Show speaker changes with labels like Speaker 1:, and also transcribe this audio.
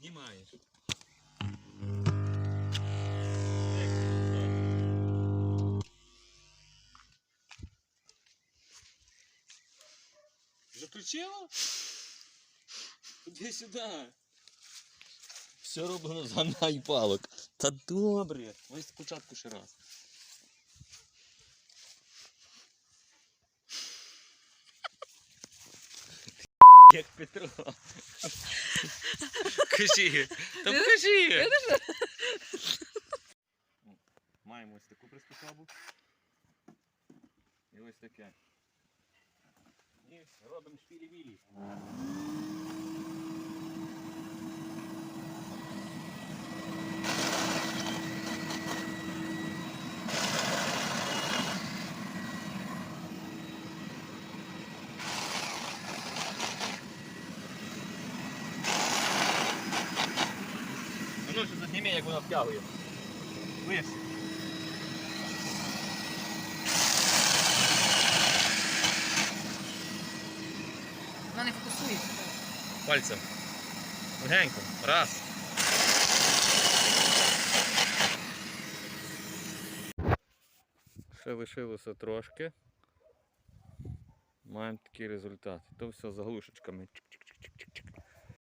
Speaker 1: Знімаєш. Заключила? Іди сюди. Все роблено з гамна і палок. Та добре. Ось спочатку ще раз. Як Петро. Кажи. Та покажи. Маємо ось таку приспособу. І ось таке. І робимо шпілі-вілі. Ну, що задніми, як вона втягує. Виш.
Speaker 2: Вона не фокусується.
Speaker 1: Пальцем. Легенько. Раз. Ще лишилося трошки. Маємо такий результат. То все заглушечками. Чик-чик-чик.